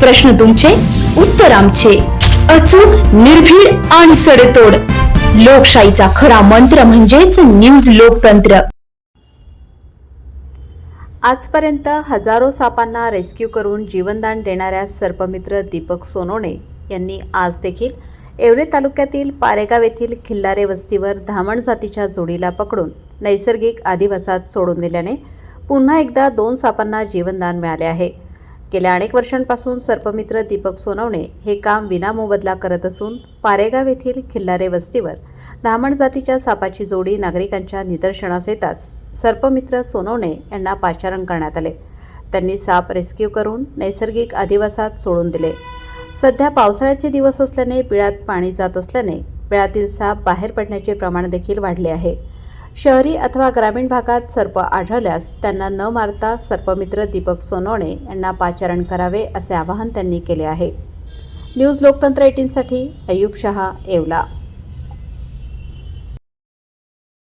प्रश्न तुमचे उत्तर आमचे. अचूक निर्भीड आणि सडेतोड. लोकशाहीचा खरा मंत्र म्हणजेच न्यूज लोकतंत्र. आजपर्यंत हजारो सापांना रेस्क्यू करून जीवनदान देणाऱ्या सर्पमित्र दीपक सोनोणे यांनी आज देखील येवले तालुक्यातील पारेगाव येथील खिल्लारे वस्तीवर धामण जातीच्या जोडीला पकडून नैसर्गिक आदिवासात सोडून दिल्याने पुन्हा एकदा दोन सापांना जीवनदान मिळाले आहे. गेल्या अनेक वर्षांपासून सर्पमित्र दीपक सोनवणे हे काम विनामोबदला करत असून पारेगाव येथील खिल्लारे वस्तीवर धामण जातीच्या सापाची जोडी नागरिकांच्या निदर्शनास येताच सर्पमित्र सोनवणे यांना पाचारण करण्यात आले. त्यांनी साप रेस्क्यू करून नैसर्गिक अधिवासात सोडून दिले. सध्या पावसाळ्याचे दिवस असल्याने बिळात पाणी जात असल्याने बिळातील साप बाहेर पडण्याचे प्रमाण देखील वाढले आहे. शहरी अथवा ग्रामीण भागात सर्प आढळल्यास त्यांना न मारता सर्पमित्र दीपक सोनवणे यांना पाचारण करावे असे आवाहन त्यांनी केले आहे. न्यूज लोकतंत्र एटीनसाठी अयूब शहा येवला.